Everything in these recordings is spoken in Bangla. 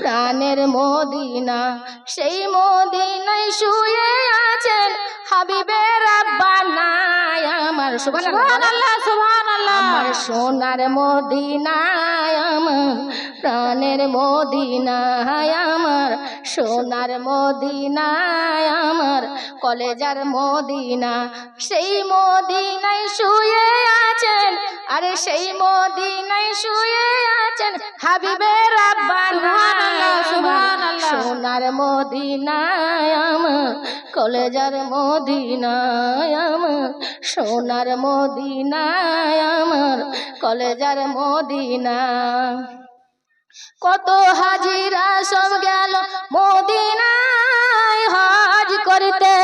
প্রাণের মদিনা সেই মদিনায় শুয়ে আছেন হাবিবের আব্বানা আমার। সুবহানাল্লাহ সুবহানাল্লাহ। আমার সোনার মদিনায় আমার প্রাণের মদিনায় আমার সোনার মদিনায় আমার কলেজার মদিনা সেই মদিনায় শুয়ে আছেন আরে সেই মদিনায় শুয়ে আছেন হাবিবের আব্বানা। সোনার মদিনায় আমার কলেজার মদিনায় আমার সোনার মদিনায় আমার কলেজার মদিনা কত হাজিরা সব গেল মদিনায় হজ করতে।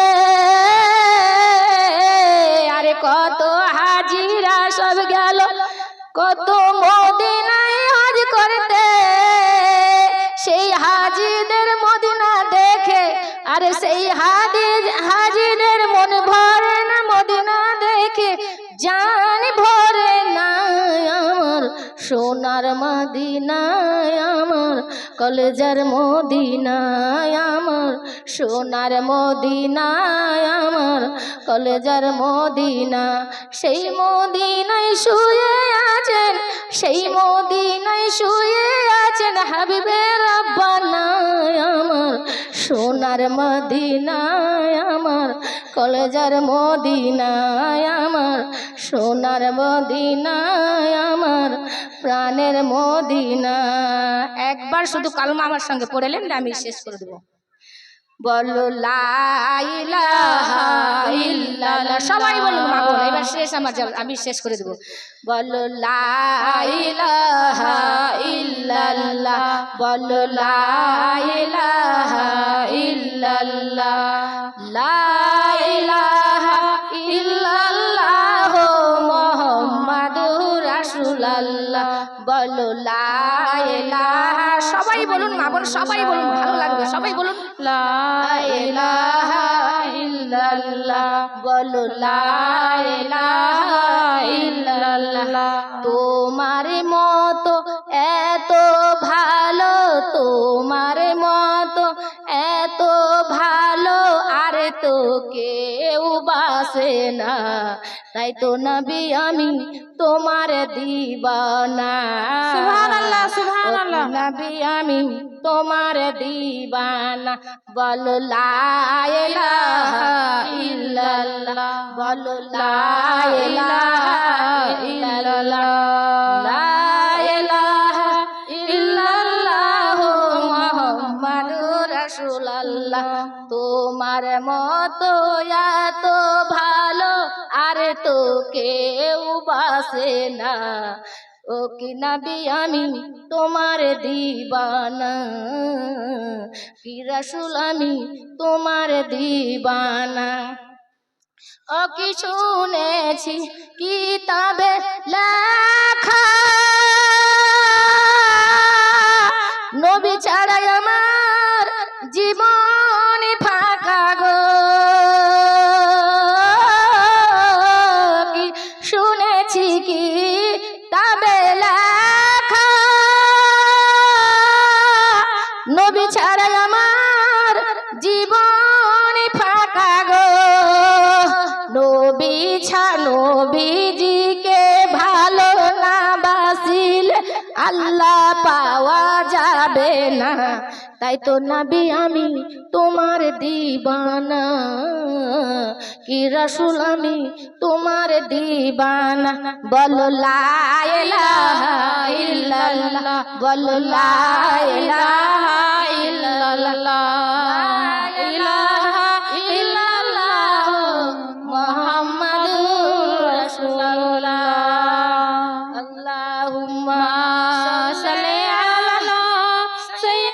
সব গেল। কত মদিনায় হাজ করতে। সেই হাজিদের মদিনা দেখে, আরে সেই হাজি হাজিদের মন ভরে না মদিনা দেখে। জান ভরে না আমার সোনার আমার কলেজার মদিনায় আমার, সোনার মদিনায় আমার, কলেজার মদিনা, সেই মদিনায় শুয়ে আছেন, সেই মদিনায় শুয়ে আছেন হাবিবের আব্বানায় আমার, সোনার মদিনায় আমার, কলেজার মদিনায় আমার, সোনার মদিনায় আমার প্রাণের মদিনা। একবার শুধু কালমা আমার সঙ্গে পড়েলেন আমি শেষ করে দেবো। বলো সবাই বলুন মা এবার শেষ আমার আমি শেষ করে দেবো। বলো ইল্লাল্লাহ। বলো ইল্লাল্লাহ। লা বলো লাইলা, সবাই বলুন মা বোন, সবাই বলুন ভালো লাগবে, সবাই বলুন। লাইলা বলো লা তো কেউ বাসে না। তাই তো নবী আমি তোমার দিবানা। সুবহানাল্লাহ, সুবহানাল্লাহ। নবী আমি তোমার দিবানা। বলো লা ইলাহা ইল্লাল্লাহ। বলো লা ইলাহা ইল্লাল্লাহ। তোমার মতো এত ভালো, আর তো কেউ বাসে না। ও কি নবী আমি তোমার দিবানা? কি রাসূল আমি তোমার দিবানা? ও কি শুনেছি কি কিতাবে লেখা আল্লাহ পাওয়া যাবে না। তাই তো নাবি আমি তোমার দিবানা। কি রসুল আমি তোমার দিবানা। বলো বলো লাইলা